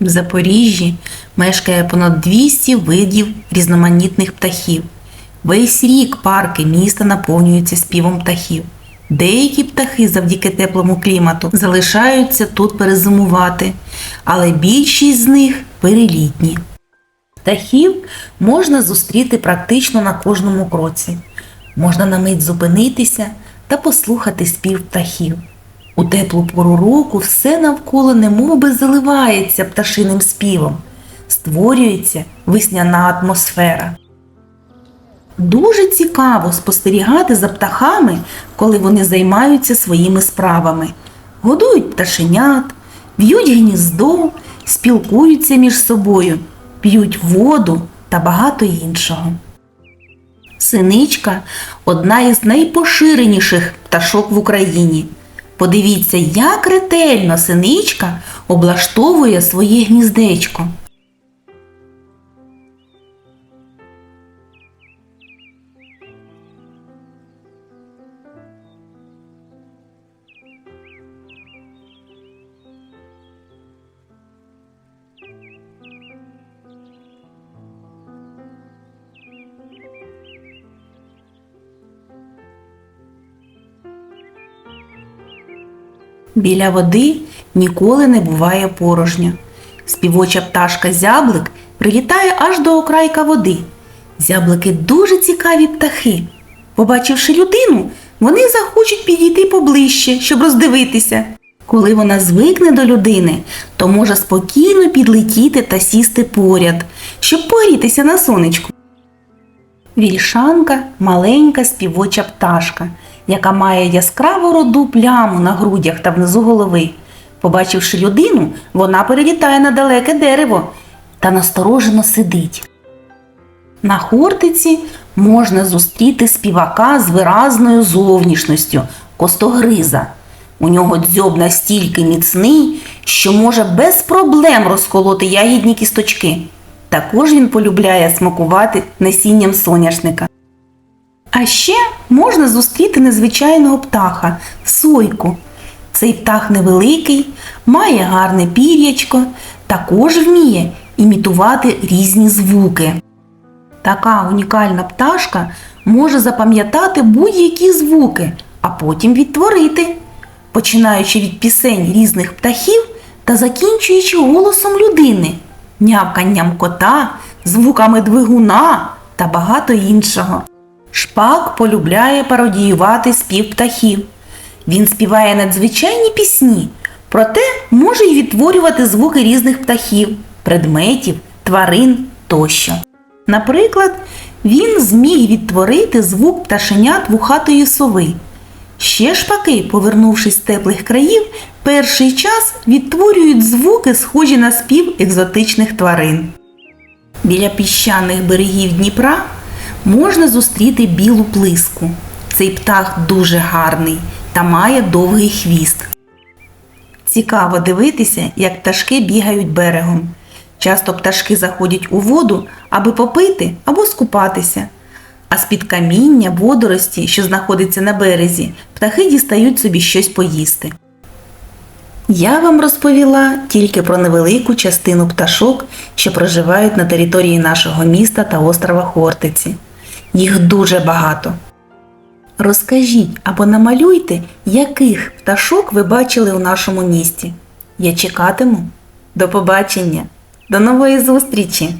В Запоріжжі мешкає понад 200 видів різноманітних птахів. Весь рік парки міста наповнюються співом птахів. Деякі птахи завдяки теплому клімату залишаються тут перезимувати, але більшість з них перелітні. Птахів можна зустріти практично на кожному кроці. Можна на мить зупинитися та послухати спів птахів. У теплу пору року все навколо немовби заливається пташиним співом, створюється весняна атмосфера. Дуже цікаво спостерігати за птахами, коли вони займаються своїми справами, годують пташенят, в'ють гніздо, спілкуються між собою, п'ють воду та багато іншого. Синичка одна із найпоширеніших пташок в Україні. Подивіться, як ретельно синичка облаштовує своє гніздечко. Біля води ніколи не буває порожньо. Співоча пташка зяблик прилітає аж до окрайка води. Зяблики дуже цікаві птахи. Побачивши людину, вони захочуть підійти поближче, щоб роздивитися. Коли вона звикне до людини, то може спокійно підлетіти та сісти поряд, щоб погрітися на сонечку. Вільшанка маленька співоча пташка, яка має яскраву роду пляму на грудях та внизу голови. Побачивши людину, вона перелітає на далеке дерево та насторожено сидить. На хортиці можна зустріти співака з виразною зовнішністю костогриза. У нього дзьоб настільки міцний, що може без проблем розколоти ягідні кісточки. Також він полюбляє смакувати насінням соняшника. А ще можна зустріти незвичайного птаха сойку. Цей птах невеликий, має гарне пір'ячко, також вміє імітувати різні звуки. Така унікальна пташка може запам'ятати будь-які звуки, а потім відтворити, починаючи від пісень різних птахів та закінчуючи голосом людини, нявканням кота, звуками двигуна та багато іншого. Шпак полюбляє пародіювати спів птахів. Він співає надзвичайні пісні, проте може й відтворювати звуки різних птахів, предметів, тварин тощо. Наприклад, він зміг відтворити звук пташенят вухатої сови. Ще шпаки, повернувшись з теплих країв, перший час відтворюють звуки, схожі на спів екзотичних тварин. Біля піщаних берегів Дніпра можна зустріти білу плиску. Цей птах дуже гарний та має довгий хвіст. Цікаво дивитися, як пташки бігають берегом. Часто пташки заходять у воду, аби попити або скупатися. А з-під каміння, водорості, що знаходиться на березі, птахи дістають собі щось поїсти. Я вам розповіла тільки про невелику частину пташок, що проживають на території нашого міста та острова Хортиці. Їх дуже багато. Розкажіть або намалюйте, яких пташок ви бачили у нашому місті. Я чекатиму. До побачення! До нової зустрічі!